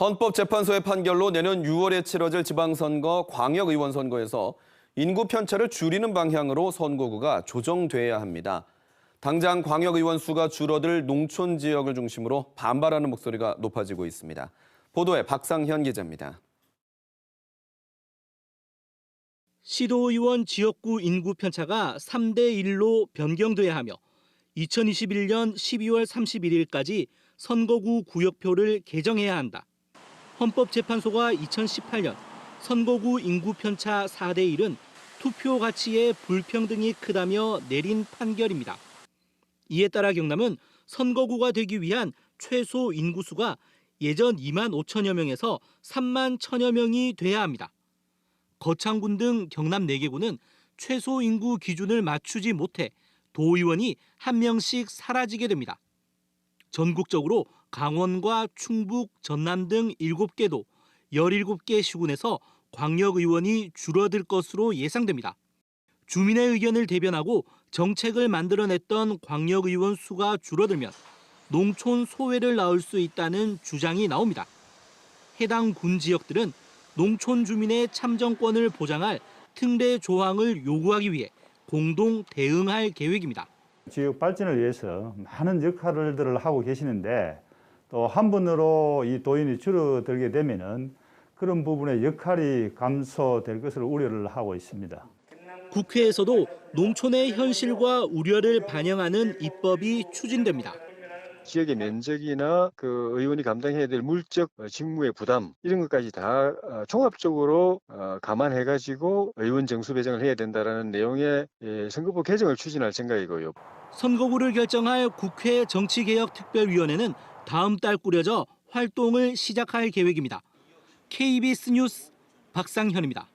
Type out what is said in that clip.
헌법재판소의 판결로 내년 6월에 치러질 지방선거 광역의원 선거에서 인구 편차를 줄이는 방향으로 선거구가 조정돼야 합니다. 당장 광역의원 수가 줄어들 농촌 지역을 중심으로 반발하는 목소리가 높아지고 있습니다. 보도에 박상현 기자입니다. 시도의원 지역구 인구 편차가 3대 1로 변경돼야 하며 2021년 12월 31일까지 선거구 구역표를 개정해야 한다. 헌법재판소가 2018년 선거구 인구 편차 4대 1은 투표 가치의 불평등이 크다며 내린 판결입니다. 이에 따라 경남은 선거구가 되기 위한 최소 인구수가 예전 2만 5천여 명에서 3만 천여 명이 돼야 합니다. 거창군 등 경남 4개구는 최소 인구 기준을 맞추지 못해 도의원이 한 명씩 사라지게 됩니다. 전국적으로 강원과 충북, 전남 등 7개도 17개 시군에서 광역의원이 줄어들 것으로 예상됩니다. 주민의 의견을 대변하고 정책을 만들어냈던 광역의원 수가 줄어들면 농촌 소외를 낳을 수 있다는 주장이 나옵니다. 해당 군 지역들은 농촌 주민의 참정권을 보장할 특례 조항을 요구하기 위해 공동 대응할 계획입니다. 지역 발전을 위해서 많은 역할들을 하고 계시는데 또한 번으로 이 도인이 줄어들게 되면은 그런 부분의 역할이 감소될 것을 우려를 하고 있습니다. 국회에서도 농촌의 현실과 우려를 반영하는 입법이 추진됩니다. 지역의 면적이나 그 의원이 감당해야 될 물적 어, 직무의 부담 이런 것까지 다 어, 종합적으로 어, 감안해 가지고 의원 정수 배정을 해야 된다라는 내용의 예, 선거법 개정을 추진할 생각이고요. 선거구를 결정할 국회 정치개혁특별위원회는 다음 달 꾸려져 활동을 시작할 계획입니다. KBS 뉴스 박상현입니다.